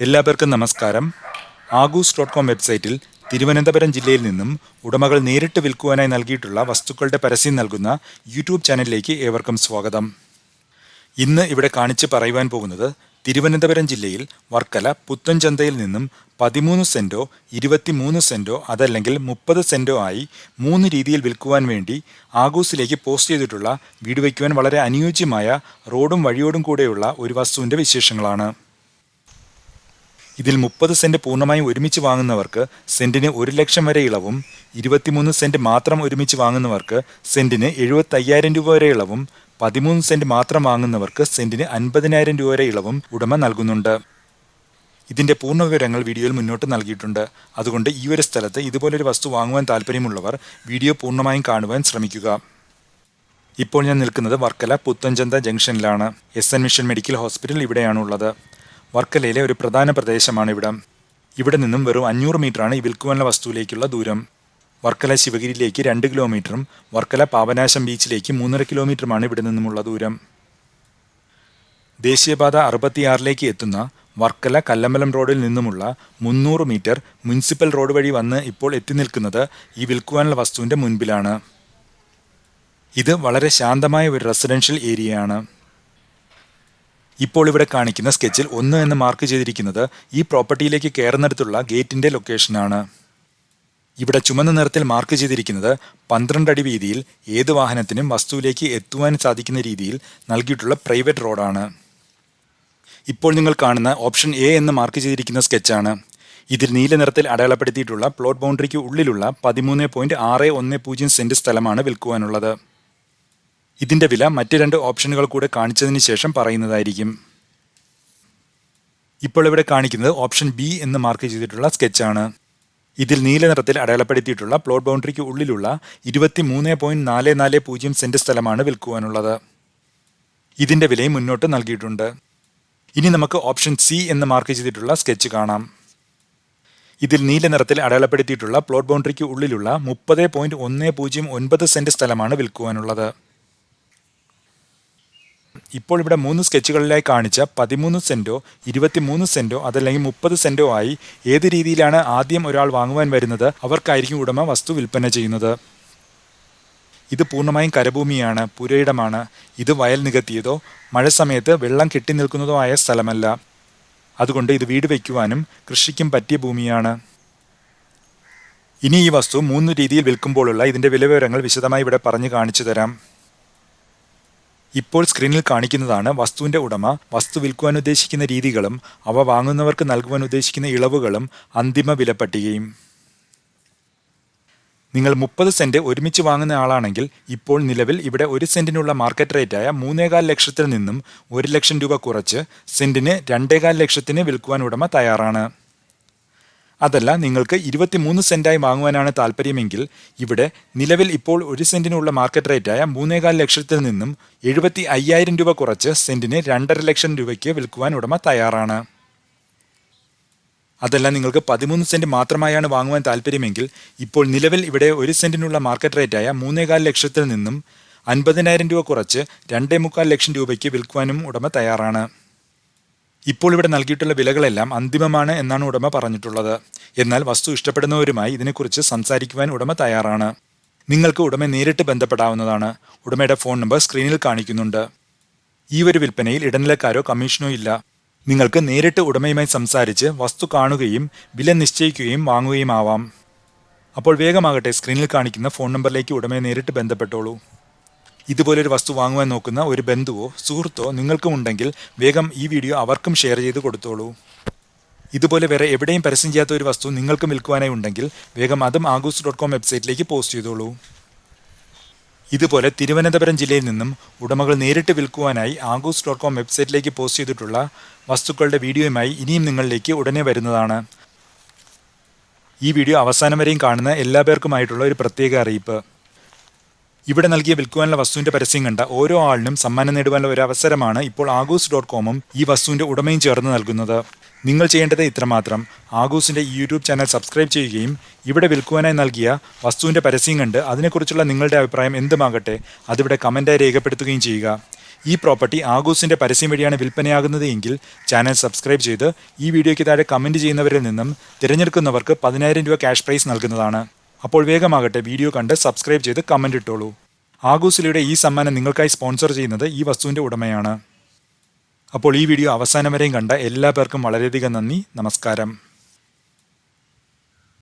എല്ലാവർക്കും നമസ്കാരം. ആഗൂസ് dot com വെബ്സൈറ്റിൽ തിരുവനന്തപുരം ജില്ലയിൽ നിന്നും ഉടമകൾ നേരിട്ട് വിൽക്കുവാനായി നൽകിയിട്ടുള്ള വസ്തുക്കളുടെ പരസ്യം നൽകുന്ന യൂട്യൂബ് ചാനലിലേക്ക് ഏവർക്കും സ്വാഗതം. ഇന്ന് ഇവിടെ കാണിച്ച് പറയുവാൻ പോകുന്നത് തിരുവനന്തപുരം ജില്ലയിൽ വർക്കല പുത്തൻചന്തയിൽ നിന്നും പതിമൂന്ന് സെന്റോ ഇരുപത്തിമൂന്ന് സെന്റോ അതല്ലെങ്കിൽ മുപ്പത് സെന്റോ ആയി മൂന്ന് രീതിയിൽ വിൽക്കുവാൻ വേണ്ടി ആഗൂസിലേക്ക് പോസ്റ്റ് ചെയ്തിട്ടുള്ള വീട് വയ്ക്കുവാൻ വളരെ അനുയോജ്യമായ റോഡും വഴിയോടും കൂടെയുള്ള ഒരു വസ്തുവിന്റെ വിശേഷങ്ങളാണ്. ഇതിൽ മുപ്പത് സെന്റ് പൂർണമായും ഒരുമിച്ച് വാങ്ങുന്നവർക്ക് സെന്റിന് ഒരു ലക്ഷം വരെ ഇളവും ഇരുപത്തിമൂന്ന് സെന്റ് മാത്രം ഒരുമിച്ച് വാങ്ങുന്നവർക്ക് സെന്റിന് എഴുപത്തയ്യായിരം രൂപ വരെ ഇളവും പതിമൂന്ന് സെന്റ് മാത്രം വാങ്ങുന്നവർക്ക് സെന്റിന് അൻപതിനായിരം രൂപ വരെ ഇളവും ഉടമ നൽകുന്നുണ്ട്. ഇതിന്റെ പൂർണ വിവരങ്ങൾ വീഡിയോയിൽ മുന്നോട്ട് നൽകിയിട്ടുണ്ട്. അതുകൊണ്ട് ഈ ഒരു സ്ഥലത്ത് ഇതുപോലൊരു വസ്തു വാങ്ങുവാൻ താല്പര്യമുള്ളവർ വീഡിയോ പൂർണമായും കാണുവാൻ ശ്രമിക്കുക. ഇപ്പോൾ ഞാൻ നിൽക്കുന്നത് Varkala Puthenchantha ജംഗ്ഷനിലാണ്. S N mission medical hospital ഇവിടെയാണുള്ളത്. വർക്കലയിലെ ഒരു പ്രധാന പ്രദേശമാണ് ഇവിടം. ഇവിടെ നിന്നും വെറും അഞ്ഞൂറ് മീറ്ററാണ് ഈ വിൽക്കുവല വസ്തുവിലേക്കുള്ള ദൂരം. വർക്കല ശിവഗിരിയിലേക്ക് രണ്ട് കിലോമീറ്ററും വർക്കല പാപനാശം ബീച്ചിലേക്ക് മൂന്നര കിലോമീറ്ററുമാണ് ഇവിടെ നിന്നുമുള്ള ദൂരം. ദേശീയപാത അറുപത്തിയാറിലേക്ക് എത്തുന്ന വർക്കല കല്ലമ്പലം റോഡിൽ നിന്നുമുള്ള മുന്നൂറ് മീറ്റർ മുനിസിപ്പൽ റോഡ് വഴി വന്ന് ഇപ്പോൾ എത്തി നിൽക്കുന്നത് ഈ വിൽക്കുവാനുള്ള വസ്തുവിന്റെ മുൻപിലാണ്. ഇത് വളരെ ശാന്തമായ ഒരു റെസിഡൻഷ്യൽ ഏരിയയാണ്. ഇപ്പോൾ ഇവിടെ കാണിക്കുന്ന സ്കെച്ചിൽ ഒന്ന് എന്ന് മാർക്ക് ചെയ്തിരിക്കുന്നത് ഈ പ്രോപ്പർട്ടിയിലേക്ക് കയറുന്നിടത്തുള്ള ഗേറ്റിന്റെ ലൊക്കേഷനാണ് ഇവിടെ ചുമന്ന നിറത്തിൽ മാർക്ക് ചെയ്തിരിക്കുന്നത് പന്ത്രണ്ട് അടി വീതിയിൽ ഏത് വാഹനത്തിനും വസ്തുവിലേക്ക് എത്തുവാൻ സാധിക്കുന്ന രീതിയിൽ നൽകിയിട്ടുള്ള പ്രൈവറ്റ് റോഡാണ് ഇപ്പോൾ നിങ്ങൾ കാണുന്ന ഓപ്ഷൻ എ എന്ന് മാർക്ക് ചെയ്തിരിക്കുന്ന സ്കെച്ചാണ് ഇതിൽ നീല നിറത്തിൽ അടയാളപ്പെടുത്തിയിട്ടുള്ള പ്ലോട്ട് ബൗണ്ടറിക്ക് ഉള്ളിലുള്ള പതിമൂന്ന് പോയിന്റ് ആറ് ഒന്ന് പൂജ്യം സെന്റ് സ്ഥലമാണ് വിൽക്കുവാനുള്ളത്. ഇതിന്റെ വില മറ്റ് രണ്ട് ഓപ്ഷനുകൾ കൂടെ കാണിച്ചതിന് ശേഷം പറയുന്നതായിരിക്കും. ഇപ്പോൾ ഇവിടെ കാണിക്കുന്നത് ഓപ്ഷൻ ബി എന്ന് മാർക്ക് ചെയ്തിട്ടുള്ള സ്കെച്ചാണ് ഇതിൽ നീല നിറത്തിൽ അടയാളപ്പെടുത്തിയിട്ടുള്ള പ്ലോട്ട് ബൗണ്ടറിക്ക് ഉള്ളിലുള്ള ഇരുപത്തി മൂന്ന് പോയിന്റ് നാല് നാല് പൂജ്യം സെന്റ് സ്ഥലമാണ് വിൽക്കുവാനുള്ളത്. ഇതിന്റെ വിലയും മുന്നോട്ട് നൽകിയിട്ടുണ്ട്. ഇനി നമുക്ക് ഓപ്ഷൻ സി എന്ന് മാർക്ക് ചെയ്തിട്ടുള്ള സ്കെച്ച് കാണാം. ഇതിൽ നീല നിറത്തിൽ അടയാളപ്പെടുത്തിയിട്ടുള്ള പ്ലോട്ട് ബൗണ്ടറിക്ക് ഉള്ളിലുള്ള മുപ്പത് പോയിന്റ് ഒന്ന് പൂജ്യം ഒൻപത് സെന്റ് സ്ഥലമാണ് വിൽക്കുവാനുള്ളത്. ഇപ്പോൾ ഇവിടെ മൂന്ന് സ്കെച്ചുകളിലായി കാണിച്ച പതിമൂന്ന് സെന്റോ ഇരുപത്തിമൂന്ന് സെന്റോ അതല്ലെങ്കിൽ മുപ്പത് സെന്റോ ആയി ഏത് രീതിയിലാണ് ആദ്യം ഒരാൾ വാങ്ങുവാൻ വരുന്നത് അവർക്കായിരിക്കും ഉടമ വസ്തു വിൽപ്പന ചെയ്യുന്നത്. ഇത് പൂർണമായും കരഭൂമിയാണ് പുരയിടമാണ്. ഇത് വയൽ നികത്തിയതോ മഴ സമയത്ത് വെള്ളം കെട്ടി നിൽക്കുന്നതോ ആയ സ്ഥലമല്ല. അതുകൊണ്ട് ഇത് വീട് വയ്ക്കുവാനും കൃഷിക്കും പറ്റിയ ഭൂമിയാണ്. ഇനി ഈ വസ്തു മൂന്ന് രീതിയിൽ വിൽക്കുമ്പോഴുള്ള ഇതിന്റെ വിലവിവരങ്ങൾ വിശദമായി ഇവിടെ പറഞ്ഞു കാണിച്ചു തരാം. ഇപ്പോൾ സ്ക്രീനിൽ കാണിക്കുന്നതാണ് വസ്തുവിന്റെ ഉടമ വസ്തു വിൽക്കുവാൻ ഉദ്ദേശിക്കുന്ന രീതികളും അവ വാങ്ങുന്നവർക്ക് നൽകുവാൻ ഉദ്ദേശിക്കുന്ന ഇളവുകളും അന്തിമ വിലപ്പട്ടികയും. നിങ്ങൾ മുപ്പത് സെന്റ് ഒരുമിച്ച് വാങ്ങുന്ന ആളാണെങ്കിൽ ഇപ്പോൾ നിലവിൽ ഇവിടെ ഒരു സെന്റിനുള്ള മാർക്കറ്റ് റേറ്റായ മൂന്നേകാൽ ലക്ഷത്തിൽ നിന്നും ഒരു ലക്ഷം രൂപ കുറച്ച് സെന്റിന് രണ്ടേകാൽ ലക്ഷത്തിന് വിൽക്കുവാൻ ഉടമ തയ്യാറാണ്. അതല്ല നിങ്ങൾക്ക് ഇരുപത്തിമൂന്ന് സെന്റായി വാങ്ങുവാനാണ് താല്പര്യമെങ്കിൽ ഇവിടെ നിലവിൽ ഇപ്പോൾ ഒരു സെന്റിനുള്ള മാർക്കറ്റ് റേറ്റായ മൂന്നേകാൽ ലക്ഷത്തിൽ നിന്നും എഴുപത്തി അയ്യായിരം രൂപ കുറച്ച് സെന്റിന് രണ്ടര ലക്ഷം രൂപയ്ക്ക് വിൽക്കുവാൻ ഉടമ തയ്യാറാണ്. അതല്ല നിങ്ങൾക്ക് പതിമൂന്ന് സെന്റ് മാത്രമായാണ് വാങ്ങുവാൻ താല്പര്യമെങ്കിൽ ഇപ്പോൾ നിലവിൽ ഇവിടെ ഒരു സെന്റിനുള്ള മാർക്കറ്റ് റേറ്റായ മൂന്നേകാൽ ലക്ഷത്തിൽ നിന്നും അൻപതിനായിരം രൂപ കുറച്ച് രണ്ടേ മുക്കാൽ ലക്ഷം രൂപയ്ക്ക് വിൽക്കുവാനും ഉടമ തയ്യാറാണ്. ഇപ്പോൾ ഇവിടെ നൽകിയിട്ടുള്ള വിലകളെല്ലാം അന്തിമമാണ് എന്നാണ് ഉടമ പറഞ്ഞിട്ടുള്ളത്. എന്നാൽ വസ്തു ഇഷ്ടപ്പെടുന്നവരുമായി ഇതിനെക്കുറിച്ച് സംസാരിക്കുവാൻ ഉടമ തയ്യാറാണ്. നിങ്ങൾക്ക് ഉടമ നേരിട്ട് ബന്ധപ്പെടാവുന്നതാണ്. ഉടമയുടെ ഫോൺ നമ്പർ സ്ക്രീനിൽ കാണിക്കുന്നുണ്ട്. ഈ ഒരു വിൽപ്പനയിൽ ഇടനിലക്കാരോ കമ്മീഷനോ ഇല്ല. നിങ്ങൾക്ക് നേരിട്ട് ഉടമയുമായി സംസാരിച്ച് വസ്തു കാണുകയും വില നിശ്ചയിക്കുകയും വാങ്ങുകയും ആവാം അപ്പോൾ വേഗമാകട്ടെ സ്ക്രീനിൽ കാണിക്കുന്ന ഫോൺ നമ്പറിലേക്ക് ഉടമയെ നേരിട്ട് ബന്ധപ്പെട്ടോളൂ. ഇതുപോലൊരു വസ്തു വാങ്ങുവാൻ നോക്കുന്ന ഒരു ബന്ധുവോ സുഹൃത്തോ നിങ്ങൾക്കുമുണ്ടെങ്കിൽ വേഗം ഈ വീഡിയോ അവർക്കും ഷെയർ ചെയ്ത് കൊടുത്തോളൂ. ഇതുപോലെ വേറെ എവിടെയും പരസ്യം ചെയ്യാത്ത ഒരു വസ്തു നിങ്ങൾക്ക് വിൽക്കുവാനായി ഉണ്ടെങ്കിൽ വേഗം അതും ആഗൂസ് ഡോട്ട് കോം വെബ്സൈറ്റിലേക്ക് പോസ്റ്റ് ചെയ്തോളൂ. ഇതുപോലെ തിരുവനന്തപുരം ജില്ലയിൽ നിന്നും ഉടമകൾ നേരിട്ട് വിൽക്കുവാനായി ആഗൂസ് ഡോട്ട് കോം വെബ്സൈറ്റിലേക്ക് പോസ്റ്റ് ചെയ്തിട്ടുള്ള വസ്തുക്കളുടെ വീഡിയോയുമായി ഇനിയും നിങ്ങളിലേക്ക് ഉടനെ വരുന്നതാണ്. ഈ വീഡിയോ അവസാനം വരെയും കാണുന്ന എല്ലാ പേർക്കുമായിട്ടുള്ള ഒരു പ്രത്യേക അറിയിപ്പ്. ഇവിടെ നൽകിയ വിൽക്കുവാനുള്ള വസ്തുവിന്റെ പരസ്യം കണ്ട ഓരോ ആളിനും സമ്മാനം നേടുവാനുള്ള ഒരു അവസരമാണ് ഇപ്പോൾ ആഗൂസ് ഡോട്ട് കോമും ഈ വസ്തുവിന്റെ ഉടമയും ചേർന്ന് നൽകുന്നത്. നിങ്ങൾ ചെയ്യേണ്ടത് ഇത്രമാത്രം. ആഗൂസിന്റെ യൂട്യൂബ് ചാനൽ സബ്സ്ക്രൈബ് ചെയ്യുകയും ഇവിടെ വിൽക്കുവാനായി നൽകിയ വസ്തുവിന്റെ പരസ്യം കണ്ട് അതിനെക്കുറിച്ചുള്ള നിങ്ങളുടെ അഭിപ്രായം എന്തുമാകട്ടെ അതിവിടെ കമന്റായി രേഖപ്പെടുത്തുകയും ചെയ്യുക. ഈ പ്രോപ്പർട്ടി ആഗൂസിന്റെ പരസ്യം വഴിയാണ് വിൽപ്പനയാകുന്നത് എങ്കിൽ ചാനൽ സബ്സ്ക്രൈബ് ചെയ്ത് ഈ വീഡിയോയ്ക്ക് താഴെ കമന്റ് ചെയ്യുന്നവരിൽ നിന്നും തിരഞ്ഞെടുക്കുന്നവർക്ക് പതിനായിരം രൂപ ക്യാഷ് പ്രൈസ് നൽകുന്നതാണ്. അപ്പോൾ വേഗമാകട്ടെ വീഡിയോ കണ്ട് സബ്സ്ക്രൈബ് ചെയ്ത് കമന്റ് ഇട്ടോളൂ. ആഗൂസിലയുടെ ഈ സമ്മാനം നിങ്ങൾക്കായി സ്പോൺസർ ചെയ്യുന്നത് ഈ വസ്തുവിന്റെ ഉടമയാണ്. അപ്പോൾ ഈ വീഡിയോ അവസാനം വരെയും കണ്ട എല്ലാ പേർക്കും വളരെയധികം നന്ദി. നമസ്കാരം.